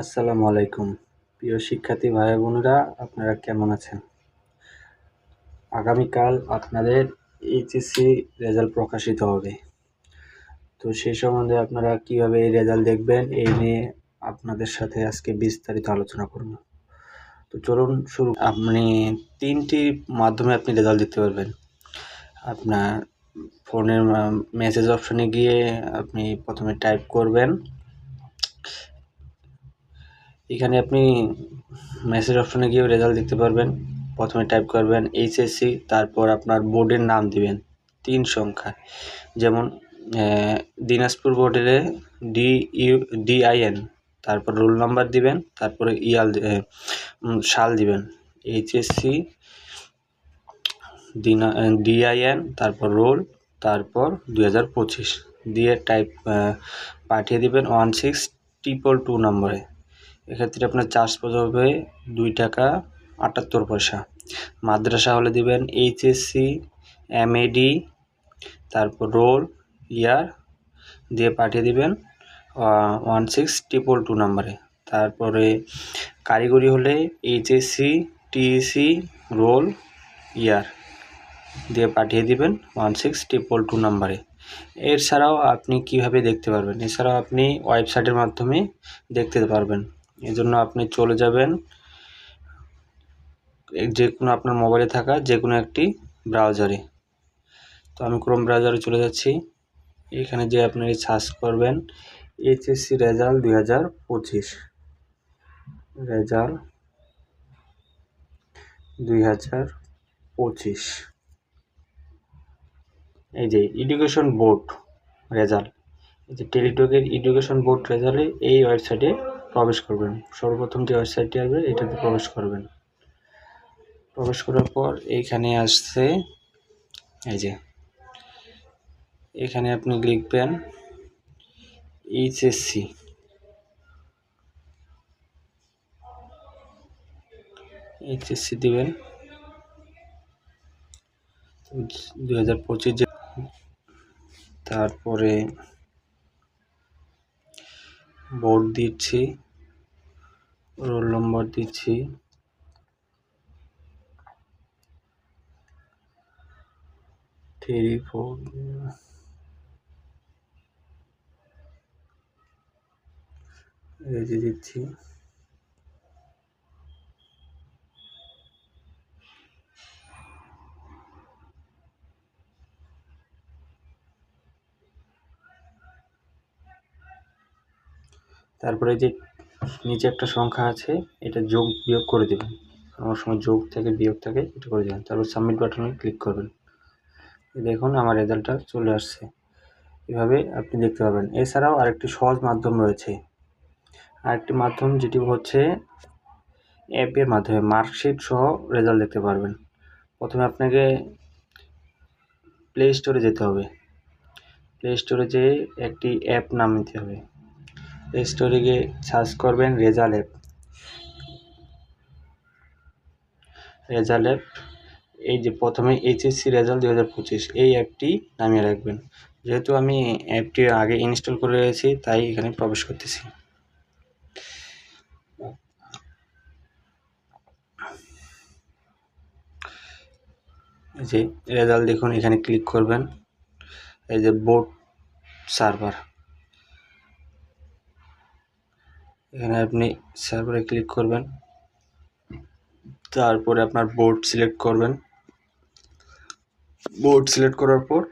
আসসালামু আলাইকুম। প্রিয় শিক্ষার্থী ভাই বোনেরা, আপনারা কেমন আছেন? আগামীকাল আপনাদের এইচএসসি রেজাল্ট প্রকাশিত হবে। তো সেই সম্বন্ধে আপনারা কীভাবে এই রেজাল্ট দেখবেন, এই নিয়ে আপনাদের সাথে আজকে বিস্তারিত আলোচনা করব। তো চলুন শুরু। আপনি তিনটি মাধ্যমে আপনি রেজাল্ট দেখতে পারবেন। আপনার ফোনের মেসেজ অপশনে গিয়ে আপনি প্রথমে টাইপ করবেন। এখানে আপনি মেসেজ অপশনে গিয়ে রেজাল্ট দেখতে পারবেন। প্রথমে টাইপ করবেন এইচএসসি তারপর আপনার বোর্ডের নাম দিবেন। তিন সংখ্যা। যেমন দিনাজপুর বোর্ডের ডি ইউ ডিআইএন তারপর রোল নাম্বার দিবেন, তারপরে ইয়াল সাল দিবেন। এইচএসসি দিনা ডিআইএন তারপর রোল তারপর দুই হাজার পঁচিশ। দিয়ে টাইপ পাঠিয়ে দিবেন ওয়ান সিক্স ট্রিপল টু নম্বরে এক্ষেত্রে আপনার চার্জ পড়বে দুই টাকা আটাত্তর পয়সা। মাদ্রাসা হলে দিবেন এইচএসসি এমএডি তারপর রোল ইয়ার দিয়ে পাঠিয়ে দিবেন ওয়ান সিক্স ট্রিপল টু নাম্বারে তারপরে কারিগরি হলে এইচএসসি টিইসি রোল ইয়ার দিয়ে পাঠিয়ে দিবেন ওয়ান সিক্স ট্রিপল টু নাম্বারে এছাড়াও আপনি কীভাবে দেখতে পারবেন? এছাড়াও আপনি ওয়েবসাইটের মাধ্যমে দেখতে পারবেন। এজন্য আপনি চলে যাবেন। যে কোনো আপনার মোবাইলে থাকা যে কোনো একটি ব্রাউজারে তো আমি ক্রোম ব্রাউজারে চলে যাচ্ছি। এখানে যে আপনি সার্চ করবেন এইচএসসি রেজাল্ট দুই হাজার পঁচিশ। রেজাল্ট দুই হাজার পঁচিশ। এই যে এডুকেশন বোর্ড রেজাল্ট এই যে টেলিটকের এডুকেশন বোর্ড রেজাল্টে এই ওয়েবসাইটে প্রবেশ করবেন। সর্বপ্রথম যে ওয়েবসাইটটি আসবে, এটাতে প্রবেশ করবেন। প্রবেশ করার পর এইখানে আসছে, এই যে, এখানে আপনি লিখবেন এইচএসসি। এইচএসসি দিবেন। দু হাজার পঁচিশ তারপরে বোর্ড দিচ্ছি। রোল নম্বর দিচ্ছি। থ্রি ফোর যে দিচ্ছি। তারপরে যে নিচে একটা সংখ্যা আছে, এটা যোগ বিয়োগ করে দেবেন। আমার সময় যোগ থেকে, বিয়োগ থাকে, এটা করে দেবেন। তারপর সাবমিট বাটনে ক্লিক করবেন। দেখুন, আমার রেজাল্টটা চলে আসছে। এভাবে আপনি দেখতে পাবেন এছাড়াও আরেকটি সহজ মাধ্যম রয়েছে। আরেকটি মাধ্যম যেটি হচ্ছে অ্যাপের মাধ্যমে মার্কশিট সহ রেজাল্ট দেখতে পারবেন। প্রথমে আপনাকে প্লে স্টোরে যেতে হবে। প্লে স্টোরে যেয়ে একটি অ্যাপ নাম নিতে হবে। স্টোরে গিয়ে সার্চ করবেন রেজাল্ট অ্যাপ অ্যাপ এই যে প্রথমে এইচএসসি রেজাল্ট দু হাজার পঁচিশ, এই অ্যাপটি নামিয়ে রাখবেন। যেহেতু আমি অ্যাপটি আগে ইনস্টল করে রয়েছি তাই এখানে প্রবেশ করতেছি। যে রেজাল্ট দেখুন, এখানে ক্লিক করবেন। এই যে বোর্ড সার্ভার এখানে আপনি সার্ভারে ক্লিক করবেন। তারপরে আপনার বোর্ড সিলেক্ট করবেন। বোর্ড সিলেক্ট করার পর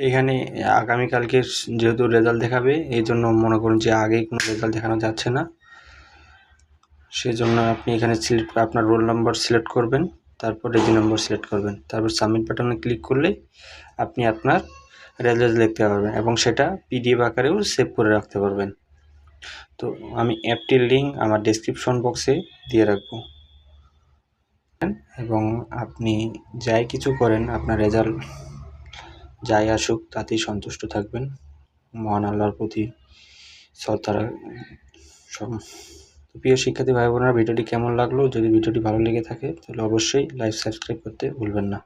এখানে আগামীকালকে যেহেতু রেজাল্ট দেখাবে এই জন্য মনে করুন যে আগেই কোনো রেজাল্ট দেখানো যাচ্ছে না। সেজন্য আপনি এখানে সিলেক্ট আপনার রোল নাম্বার সিলেক্ট করবেন, তারপর রেজি নম্বর সিলেক্ট করবেন। তারপর সাবমিট বাটনে ক্লিক করলে আপনি আপনার রেজাল্ট দেখতে পারবেন এবং সেটা পিডিএফ আকারেও সেভ করে রাখতে পারবেন। তো আমি অ্যাপটির লিঙ্ক আমার ডেসক্রিপশন বক্সে দিয়ে রাখব। এবং আপনি যাই কিছু করেন, আপনার রেজাল্ট যাই আসুক, তাতেই সন্তুষ্ট থাকবেন। মহান আল্লাহর প্রতি শ্রদ্ধা প্রিয় শিক্ষার্থী ভাই বোনেরা ভিডিওটি কেমন লাগল? যদি ভিডিওটি ভালো লেগে থাকে, তাহলে অবশ্যই লাইভ সাবস্ক্রাইব করতে ভুলবেন না।